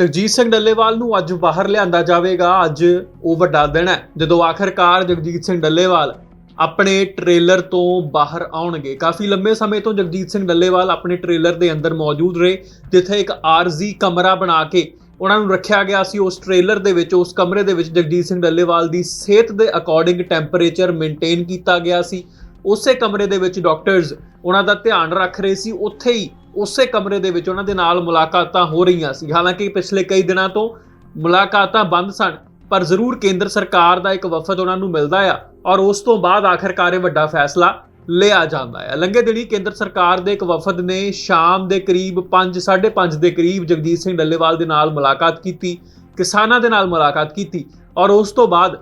ਜਗਜੀਤ ਸਿੰਘ ਡੱਲੇਵਾਲ ਨੂੰ ਅੱਜ ਬਾਹਰ ਲਿਆਂਦਾ ਜਾਵੇਗਾ। ਅੱਜ ਉਹ ਵੱਡਾ ਦਿਨ ਹੈ। ਜਦੋਂ ਆਖਰਕਾਰ ਜਗਜੀਤ ਸਿੰਘ ਡੱਲੇਵਾਲ ਆਪਣੇ ਟ੍ਰੇਲਰ ਤੋਂ ਬਾਹਰ ਆਉਣਗੇ। ਕਾਫੀ ਲੰਬੇ ਸਮੇਂ ਤੋਂ ਜਗਜੀਤ ਸਿੰਘ ਡੱਲੇਵਾਲ ਆਪਣੇ ਟ੍ਰੇਲਰ ਦੇ ਅੰਦਰ ਮੌਜੂਦ ਰਹੇ, ਜਿੱਥੇ ਇੱਕ ਆਰਜ਼ੀ ਕਮਰਾ ਬਣਾ ਕੇ ਉਹਨਾਂ ਨੂੰ ਰੱਖਿਆ ਗਿਆ ਸੀ। ਉਸ ਟ੍ਰੇਲਰ ਦੇ ਵਿੱਚ, ਉਸ ਕਮਰੇ ਦੇ ਵਿੱਚ ਜਗਜੀਤ ਸਿੰਘ ਡੱਲੇਵਾਲ ਦੀ ਸਿਹਤ ਦੇ ਅਕੋਰਡਿੰਗ ਟੈਂਪਰੇਚਰ ਮੇਨਟੇਨ ਕੀਤਾ ਗਿਆ ਸੀ। ਉਸੇ ਕਮਰੇ ਦੇ ਵਿੱਚ ਡਾਕਟਰਸ ਉਹਨਾਂ ਦਾ ਧਿਆਨ ਰੱਖ ਰਹੇ ਸੀ। ਉੱਥੇ ਹੀ ਉਸੇ ਕਮਰੇ ਦੇ ਵਿੱਚ ਉਹਨਾਂ ਦੇ ਨਾਲ ਮੁਲਾਕਾਤਾਂ ਹੋ ਰਹੀਆਂ ਸੀ। ਹਾਲਾਂਕਿ ਪਿਛਲੇ ਕਈ ਦਿਨਾਂ ਤੋਂ ਮੁਲਾਕਾਤਾਂ ਬੰਦ ਸਨ, ਪਰ ਜ਼ਰੂਰ ਕੇਂਦਰ ਸਰਕਾਰ ਦਾ ਇੱਕ ਵਫਦ ਉਹਨਾਂ ਨੂੰ ਮਿਲਦਾ ਆ ਔਰ ਉਸ ਤੋਂ ਬਾਅਦ ਆਖਰਕਾਰ ਇਹ ਵੱਡਾ ਫੈਸਲਾ ਲਿਆ ਜਾਂਦਾ ਹੈ ਲੰਘੇ ਦਿਨੀ ਕੇਂਦਰ ਸਰਕਾਰ ਦੇ ਇੱਕ ਵਫਦ ਨੇ ਸ਼ਾਮ ਦੇ ਕਰੀਬ 5 5:30 ਦੇ ਕਰੀਬ ਜਗਜੀਤ ਸਿੰਘ ਡੱਲੇਵਾਲ ਦੇ ਨਾਲ ਮੁਲਾਕਾਤ ਕੀਤੀ, ਕਿਸਾਨਾਂ ਦੇ ਨਾਲ ਮੁਲਾਕਾਤ ਕੀਤੀ ਔਰ ਉਸ ਤੋਂ ਬਾਅਦ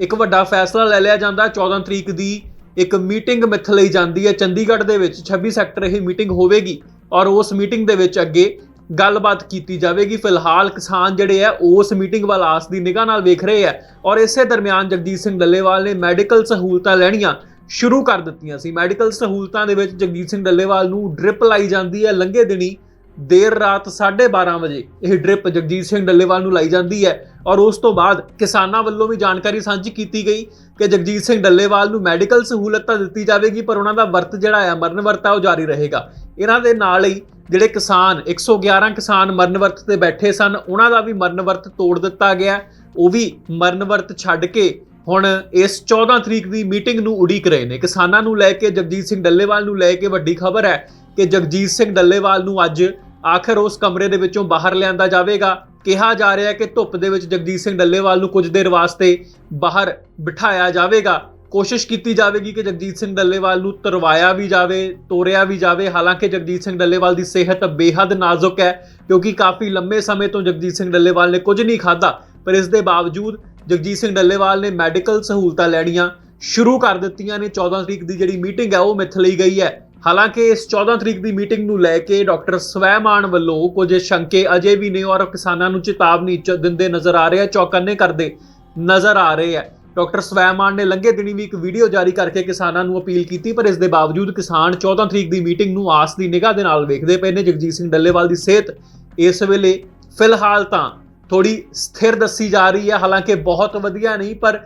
ਇੱਕ ਵੱਡਾ ਫੈਸਲਾ ਲੈ ਲਿਆ ਜਾਂਦਾ। ਹੈ। 14 ਤਰੀਕ ਦੀ ਇੱਕ ਮੀਟਿੰਗ ਮਿੱਥ ਲਈ ਜਾਂਦੀ ਹੈ। ਚੰਡੀਗੜ੍ਹ ਦੇ ਵਿੱਚ 26 ਸੈਕਟਰ ਇਹ ਮੀਟਿੰਗ ਹੋਵੇਗੀ। ਔਰ ਉਸ ਮੀਟਿੰਗ ਦੇ ਵਿੱਚ ਅੱਗੇ ਗੱਲਬਾਤ ਕੀਤੀ ਜਾਵੇਗੀ। ਫਿਲਹਾਲ ਕਿਸਾਨ ਜਿਹੜੇ ਆ ਉਸ ਮੀਟਿੰਗ ਵੱਲ ਆਸ ਦੀ ਨਿਗਾਹ ਨਾਲ ਵੇਖ ਰਹੇ ਆ ਔਰ ਇਸੇ ਦਰਮਿਆਨ ਜਗਜੀਤ ਸਿੰਘ ਡੱਲੇਵਾਲ ਨੇ ਮੈਡੀਕਲ ਸਹੂਲਤਾਂ ਲੈਣੀਆਂ ਸ਼ੁਰੂ ਕਰ ਦਿੱਤੀਆਂ ਸੀ। ਮੈਡੀਕਲ ਸਹੂਲਤਾਂ ਦੇ ਵਿੱਚ ਜਗਜੀਤ ਸਿੰਘ ਡੱਲੇਵਾਲ ਨੂੰ ਡ੍ਰਿਪ ਲਾਈ ਜਾਂਦੀ ਹੈ ਲੰਘੇ ਦਿਨੀ ਦੇਰ ਰਾਤ 12:30 ਵਜੇ। ਇਹ ਡ੍ਰਿਪ ਜਗਜੀਤ ਸਿੰਘ ਡੱਲੇਵਾਲ ਨੂੰ ਲਾਈ ਜਾਂਦੀ ਹੈ। ਔਰ ਉਸ ਤੋਂ ਬਾਅਦ ਕਿਸਾਨਾਂ ਵੱਲੋਂ ਵੀ ਜਾਣਕਾਰੀ ਸਾਂਝੀ ਕੀਤੀ ਗਈ ਕਿ ਜਗਜੀਤ ਸਿੰਘ ਡੱਲੇਵਾਲ ਨੂੰ ਮੈਡੀਕਲ ਸਹੂਲਤ ਤਾਂ ਦਿੱਤੀ ਜਾਵੇਗੀ, ਪਰ ਉਹਨਾਂ ਦਾ ਵਰਤ ਜਿਹੜਾ ਆ, ਮਰਨ ਵਰਤ ਆ, ਉਹ ਜਾਰੀ ਰਹੇਗਾ। ਇਹਨਾਂ ਦੇ ਨਾਲ ਹੀ ਜਿਹੜੇ ਕਿਸਾਨ 111 ਕਿਸਾਨ ਮਰਨ ਵਰਤ ਤੇ ਬੈਠੇ ਸਨ, ਉਹਨਾਂ ਦਾ ਵੀ ਮਰਨ ਵਰਤ ਤੋੜ ਦਿੱਤਾ ਗਿਆ। ਉਹ ਵੀ ਮਰਨ ਵਰਤ ਛੱਡ ਕੇ ਹੁਣ ਇਸ 14 ਤਰੀਕ ਦੀ ਮੀਟਿੰਗ ਨੂੰ ਉਡੀਕ ਰਹੇ ਨੇ। ਕਿਸਾਨਾਂ ਨੂੰ ਲੈ ਕੇ, ਜਗਜੀਤ ਸਿੰਘ ਡੱਲੇਵਾਲ ਨੂੰ ਲੈ ਕੇ ਵੱਡੀ ਖਬਰ ਹੈ ਕਿ ਜਗਜੀਤ ਸਿੰਘ ਡੱਲੇਵਾਲ ਨੂੰ ਅੱਜ ਆਖਰ ਉਸ ਕਮਰੇ ਦੇ ਵਿੱਚੋਂ ਬਾਹਰ ਲਿਆਂਦਾ ਜਾਵੇਗਾ। ਕਿਹਾ ਜਾ ਰਿਹਾ ਹੈ ਕਿ ਧੁੱਪ ਦੇ ਵਿੱਚ ਜਗਜੀਤ ਸਿੰਘ ਡੱਲੇਵਾਲ ਨੂੰ ਕੁਝ ਦੇਰ ਵਾਸਤੇ ਬਾਹਰ ਬਿਠਾਇਆ ਜਾਵੇਗਾ। ਕੋਸ਼ਿਸ਼ ਕੀਤੀ ਜਾਵੇਗੀ ਕਿ ਜਗਜੀਤ ਸਿੰਘ ਡੱਲੇਵਾਲ ਨੂੰ ਤਰਵਾਇਆ ਵੀ ਜਾਵੇ, ਤੋਰਿਆ ਵੀ ਜਾਵੇ। ਹਾਲਾਂਕਿ ਜਗਜੀਤ ਸਿੰਘ ਡੱਲੇਵਾਲ ਦੀ ਸਿਹਤ ਬੇਹੱਦ ਨਾਜ਼ੁਕ ਹੈ, ਕਿਉਂਕਿ ਕਾਫੀ ਲੰਬੇ ਸਮੇਂ ਤੋਂ ਜਗਜੀਤ ਸਿੰਘ ਡੱਲੇਵਾਲ ਨੇ ਕੁਝ ਨਹੀਂ ਖਾਧਾ। ਪਰ ਇਸ ਦੇ ਬਾਵਜੂਦ ਜਗਜੀਤ ਸਿੰਘ ਡੱਲੇਵਾਲ ਨੇ ਮੈਡੀਕਲ ਸਹੂਲਤਾਂ ਲੈਣੀਆਂ ਸ਼ੁਰੂ ਕਰ ਦਿੱਤੀਆਂ ਨੇ। 14 ਤਰੀਕ ਦੀ ਜਿਹੜੀ ਮੀਟਿੰਗ ਹੈ, ਉਹ ਮਿੱਥ ਲਈ ਗਈ ਹੈ। ਹਾਲਾਂਕਿ ਇਸ 14 ਤਰੀਕ ਦੀ ਮੀਟਿੰਗ ਨੂੰ ਲੈ ਕੇ ਡਾਕਟਰ ਸਵੈਮਾਨ ਵੱਲੋਂ ਕੁਝ ਸ਼ੰਕੇ ਅਜੇ ਵੀ ਨੇ ਔਰ ਕਿਸਾਨਾਂ ਨੂੰ ਚੇਤਾਵਨੀ ਚ ਦਿੰਦੇ ਨਜ਼ਰ ਆ ਰਹੇ ਆ, ਚੌਕੰਨੇ ਕਰਦੇ ਨਜ਼ਰ ਆ ਰਹੇ ਆ। ਡਾਕਟਰ ਸਵੈਮਾਨ ਨੇ ਲੰਘੇ ਦਿਨੀ ਵੀ ਇੱਕ ਵੀਡੀਓ ਜਾਰੀ ਕਰਕੇ ਕਿਸਾਨਾਂ ਨੂੰ ਅਪੀਲ ਕੀਤੀ, ਪਰ ਇਸ ਦੇ ਬਾਵਜੂਦ ਕਿਸਾਨ 14 ਤਰੀਕ ਦੀ ਮੀਟਿੰਗ ਨੂੰ ਆਸ ਦੀ ਨਿਗਾਹ ਦੇ ਨਾਲ ਵੇਖਦੇ ਪਏ ਨੇ। ਜਗਜੀਤ ਸਿੰਘ ਡੱਲੇਵਾਲ ਦੀ ਸਿਹਤ ਇਸ ਵੇਲੇ ਫਿਲਹਾਲ ਤਾਂ ਥੋੜੀ ਸਥਿਰ ਦੱਸੀ ਜਾ ਰਹੀ ਹੈ ਹਾਲਾਂਕਿ ਬਹੁਤ ਵਧੀਆ ਨਹੀਂ, ਪਰ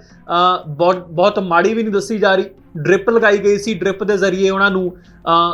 ਬਹੁਤ ਬਹੁਤ ਮਾੜੀ ਵੀ ਨਹੀਂ ਦੱਸੀ ਜਾ ਰਹੀ। ਡ੍ਰਿਪ ਲਗਾਈ ਗਈ ਸੀ, ਡ੍ਰਿਪ ਦੇ ਜ਼ਰੀਏ ਉਹਨਾਂ ਨੂੰ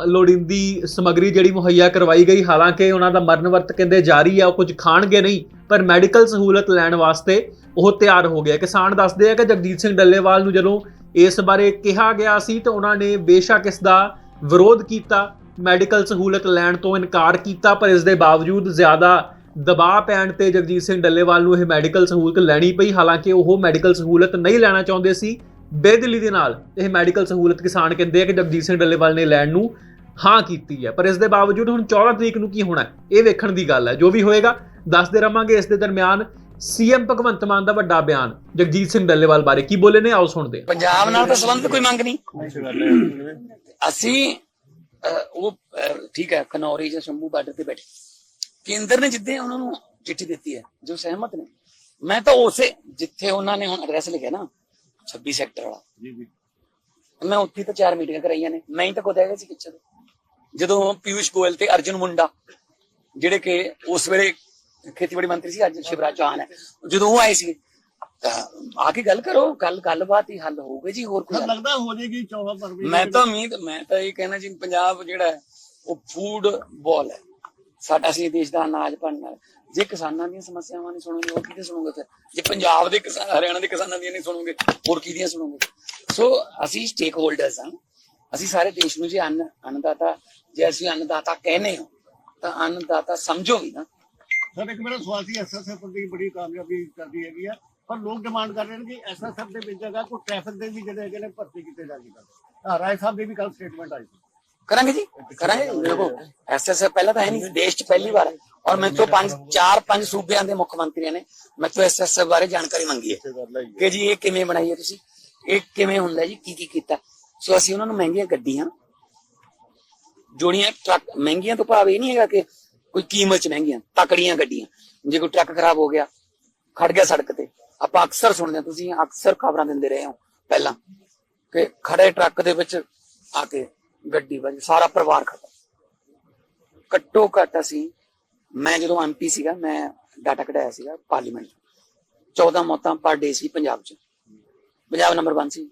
ਲੋੜੀਂਦੀ ਸਮੱਗਰੀ ਜਿਹੜੀ ਮੁਹੱਈਆ ਕਰਵਾਈ ਗਈ। ਹਾਲਾਂਕਿ ਉਹਨਾਂ ਦਾ ਮਰਨ ਵਰਤ ਕਹਿੰਦੇ ਜਾਰੀ ਆ, ਉਹ ਕੁਝ ਖਾਣਗੇ ਨਹੀਂ, ਪਰ ਮੈਡੀਕਲ ਸਹੂਲਤ ਲੈਣ ਵਾਸਤੇ ਉਹ ਤਿਆਰ ਹੋ ਗਿਆ। ਕਿਸਾਨ ਦੱਸਦੇ ਆ ਕਿ ਜਗਜੀਤ ਸਿੰਘ ਡੱਲੇਵਾਲ ਨੂੰ ਜਦੋਂ ਇਸ ਬਾਰੇ ਕਿਹਾ ਗਿਆ ਸੀ, ਤਾਂ ਉਹਨਾਂ ਨੇ ਬੇਸ਼ੱਕ ਇਸ ਦਾ ਵਿਰੋਧ ਕੀਤਾ, ਮੈਡੀਕਲ ਸਹੂਲਤ ਲੈਣ ਤੋਂ ਇਨਕਾਰ ਕੀਤਾ, ਪਰ ਇਸ ਦੇ ਬਾਵਜੂਦ ਜ਼ਿਆਦਾ ਦਬਾਅ ਪੈਣ ਤੇ ਜਗਜੀਤ ਸਿੰਘ ਡੱਲੇਵਾਲ ਨੂੰ ਇਹ ਮੈਡੀਕਲ ਸਹੂਲਤ ਲੈਣੀ ਪਈ। ਹਾਲਾਂਕਿ ਉਹ ਮੈਡੀਕਲ ਸਹੂਲਤ ਨਹੀਂ ਲੈਣਾ ਚਾਹੁੰਦੇ ਸੀ ਬੇਦਿਲੀ ਦੇ ਨਾਲ ਇਹ ਮੈਡੀਕਲ ਸਹੂਲਤ ਕਿਸਾਨ ਕਹਿੰਦੇ ਆ ਕਿ ਜਗਜੀਤ ਸਿੰਘ ਡੱਲੇਵਾਲ ਨੇ ਲੈਣ ਨੂੰ ਹਾਂ ਕੀਤੀ ਹੈ। ਪਰ ਇਸ ਦੇ ਬਾਵਜੂਦ ਹੁਣ 14 ਤਰੀਕ ਨੂੰ ਕੀ ਹੋਣਾ ਇਹ ਵੇਖਣ ਦੀ ਗੱਲ ਹੈ। ਜੋ ਵੀ ਹੋਏਗਾ, ਦੱਸਦੇ ਰਵਾਂਗੇ ਇਸ ਦੇ ਦਰਮਿਆਨ ਸੀਐਮ ਭਗਵੰਤ ਮਾਨ ਦਾ ਵੱਡਾ ਬਿਆਨ ਜਗਜੀਤ ਸਿੰਘ ਡੱਲੇਵਾਲ ਬਾਰੇ। ਕੀ ਬੋਲੇ ਨੇ? ਆਓ ਸੁਣਦੇ ਹਾਂ। ਪੰਜਾਬ ਨਾਲ ਤਾਂ ਸੰਬੰਧ ਕੋਈ ਮੰਗ ਨਹੀਂ। ਅਸੀਂ ਉਹ ਠੀਕ ਹੈ, ਕਨੌਰੀ ਜਾਂ ਸ਼ੰਭੂ ਬਾਰਡਰ ਤੇ ਬੈਠੇ। ਕੇਂਦਰ ਨੇ ਜਿੱਦੇ ਉਹਨਾਂ ਨੂੰ ਚਿੱਠੀ ਦਿੱਤੀ ਹੈ, ਜੋ ਸਹਿਮਤ ਨੇ। ਮੈਂ ਤਾਂ ਉਸੇ, ਜਿੱਥੇ ਉਹਨਾਂ ਨੇ ਹੁਣ ਐਡਰੈਸ ਲਿਖਿਆ ਨਾ 26 ਸੈਕਟਰ ਵਾਲਾ। ਜੀ ਜੀ। ਮੈਂ ਉੱਥੇ ਤਾਂ ਚਾਰ ਮੀਟਿੰਗਾਂ ਕਰਾਈਆਂ ਨੇ। ਮੈਂ ਹੀ ਤਾਂ ਖੁਦ ਹੈਗਾ ਸੀ ਤੋਂ। ਜਦੋਂ ਪਿਊਸ਼ ਗੋਇਲ ਤੇ ਅਰਜੁਨ ਮੁੰਡਾ ਜਿਹੜੇ ਕਿ ਉਸ ਵੇਲੇ ਖੇਤੀਬਾੜੀ ਮੰਤਰੀ ਸੀ ਅੱਜ ਸ਼ਿਵਰਾਜ ਚੌਹਾਨ ਹੈ ਜਦੋਂ ਉਹ ਆਏ ਸੀ ਆ ਕੇ ਗੱਲ ਕਰੋ ਗੱਲ ਗੱਲਬਾਤ ਹੀ ਹੱਲ ਹੋਊਗੀ ਜੀ ਹੋਰ ਕੋਈ ਲੱਗਦਾ ਹੋ ਜਾਏਗੀ 14 ਫਰਵਰੀ ਮੈਂ ਤਾਂ ਉਮੀਦ ਮੈਂ ਤਾਂ ਇਹ ਕਹਿਣਾ ਜੀ ਪੰਜਾਬ ਜਿਹੜਾ ਉਹ ਫੂਡ ਬਾਲ ਹੈ। ਸਾਡਾ ਸੀ ਦੇਸ਼ ਦਾ ਅਨਾਜ ਬਣਨਾ ਜੇ ਕਿਸਾਨਾਂ ਦੀਆਂ ਸਮੱਸਿਆਵਾਂ ਨਹੀਂ ਸੁਣੋਗੇ, ਹੋਰ ਕਿਹਦੇ ਸੁਣੋਗੇ ਫਿਰ ਜੇ ਪੰਜਾਬ ਦੇ ਕਿਸਾਨ ਹਰਿਆਣਾ ਦੇ ਕਿਸਾਨਾਂ ਦੀਆਂ ਨਹੀਂ ਸੁਣੋਗੇ, ਹੋਰ ਕਿਹਦੀਆਂ ਸੁਣੋਗੇ? ਸੋ ਅਸੀਂ ਸਟੇਕ ਹੋਲਡਰਸ ਹਾਂ। ਅਸੀਂ ਸਾਰੇ ਦੇਸ਼ ਨੂੰ ਜੇ ਅੰਨ, ਅੰਨਦਾਤਾ, ਜੇ ਅਸੀਂ ਅੰਨਦਾਤਾ ਕਹਿੰਦੇ ਹਾਂ, ਤਾਂ ਅੰਨਦਾਤਾ ਸਮਝੋ ਵੀ ਨਾ। ਸਰ, ਇੱਕ ਮੇਰਾ ਸਵਾਲ ਸੀ ਐਸਐਸਐਫ ਦੀ ਬੜੀ ਕਾਮਯਾਬੀ ਕਰਦੀ ਹੈਗੀ ਆ। ਪਰ ਲੋਕ ਡਿਮਾਂਡ ਕਰ ਰਹੇ ਨੇ ਕਿ ਐਸਐਸਐਫ ਦੇ ਵਿੱਚ ਜਗ੍ਹਾ ਕੋਈ ਟ੍ਰੈਫਿਕ ਦੇ ਵੀ ਜਿਹੜੇ ਹੈਗੇ ਨੇ ਭਰਤੀ ਕੀਤੇ ਜਾਣਗੇ ਹਾਂ ਰਾਏ ਸਾਹਿਬ ਦੀ ਵੀ ਕੱਲ ਸਟੇਟਮੈਂਟ ਆਈ ਸੀ। ਕਰਾਂਗੇ ਜੀ, ਕਰਾਂਗੇ। ਦੇਖੋ ਐਸਐਸਐਫ ਪਹਿਲਾਂ ਤਾਂ ਹੈ ਨਹੀਂ, ਦੇਸ਼ 'ਚ ਪਹਿਲੀ ਵਾਰ। ਹੈ ਔਰ ਮੇਰੇ ਤੋਂ ਪੰਜ, ਚਾਰ, ਪੰਜ ਸੂਬਿਆਂ ਦੇ ਮੁੱਖ ਮੰਤਰੀਆਂ ਨੇ ਮੇਰੇ ਤੋਂ ਐਸਐਸਐਫ ਬਾਰੇ ਜਾਣਕਾਰੀ ਮੰਗੀ ਹੈ। ਕਿ ਜੀ, ਇਹ ਕਿਵੇਂ ਬਣਾਈ ਹੈ ਤੁਸੀਂ? ਇਹ ਕਿਵੇਂ ਹੁੰਦਾ ਜੀ, ਕੀ ਕੀ ਕੀਤਾ? ਸੋ ਅਸੀਂ ਉਹਨਾਂ ਨੂੰ ਮਹਿੰਗੀਆਂ ਗੱਡੀਆਂ, ਜੋੜੀਆਂ, ਟਰੱਕ, ਮਹਿੰਗੀਆਂ ਤੋਂ ਭਾਵ ਇਹ ਨਹੀਂ ਹੈਗਾ ਕਿ ਕੋਈ ਕੀਮਤ ਚ ਮਹਿੰਗੀਆਂ, ਤਕੜੀਆਂ ਗੱਡੀਆਂ। ਜੇ ਕੋਈ ਟਰੱਕ ਖਰਾਬ ਹੋ ਗਿਆ, ਖੜ ਗਿਆ ਸੜਕ ਤੇ। ਆਪਾਂ ਅਕਸਰ ਸੁਣਦੇ ਹਾਂ, ਤੁਸੀਂ ਅਕਸਰ ਖਬਰਾਂ ਦਿੰਦੇ ਰਹੇ ਹੋ, ਪਹਿਲਾਂ। ਕਿ ਖੜੇ ਟਰੱਕ ਦੇ ਵਿੱਚ ਆ ਕੇ ਗੱਡੀ ਵੱਜ ਸਾਰਾ ਪਰਿਵਾਰ ਖੜਾ ਘੱਟੋ ਘੱਟ ਅਸੀਂ ਮੈਂ ਜਦੋਂ ਐਮਪੀ ਸੀਗਾ ਮੈਂ ਡਾਟਾ ਕਢਾਇਆ ਸੀਗਾ ਪਾਰਲੀਮੈਂਟ 14 ਮੌਤਾਂ ਪਰ ਡੇ ਸੀ ਪੰਜਾਬ 'ਚ। ਪੰਜਾਬ ਨੰਬਰ 1 ਸੀ।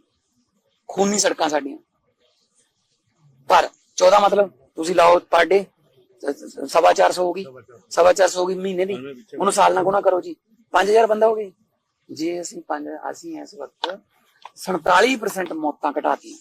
ਖੂਨੀ ਸੜਕਾਂ ਸਾਡੀਆਂ। ਪਰ 14 ਮਤਲਬ ਤੁਸੀਂ ਲਾਓ ਪਰ ਡੇ ਸਵਾ 400 ਹੋ ਗਈ। ਸਵਾ 400 ਹੋ ਗਈ ਮਹੀਨੇ ਦੀ। ਉਹਨੂੰ ਸਾਲ ਨਾਲ ਗੁਣਾ ਕਰੋ ਜੀ। 5000 ਬੰਦਾ ਹੋ ਗਈ ਜੇ ਅਸੀਂ ਪੰਜ ਅਸੀਂ ਇਸ ਵਕਤ 47% ਮੌਤਾਂ ਘਟਾਤੀਆਂ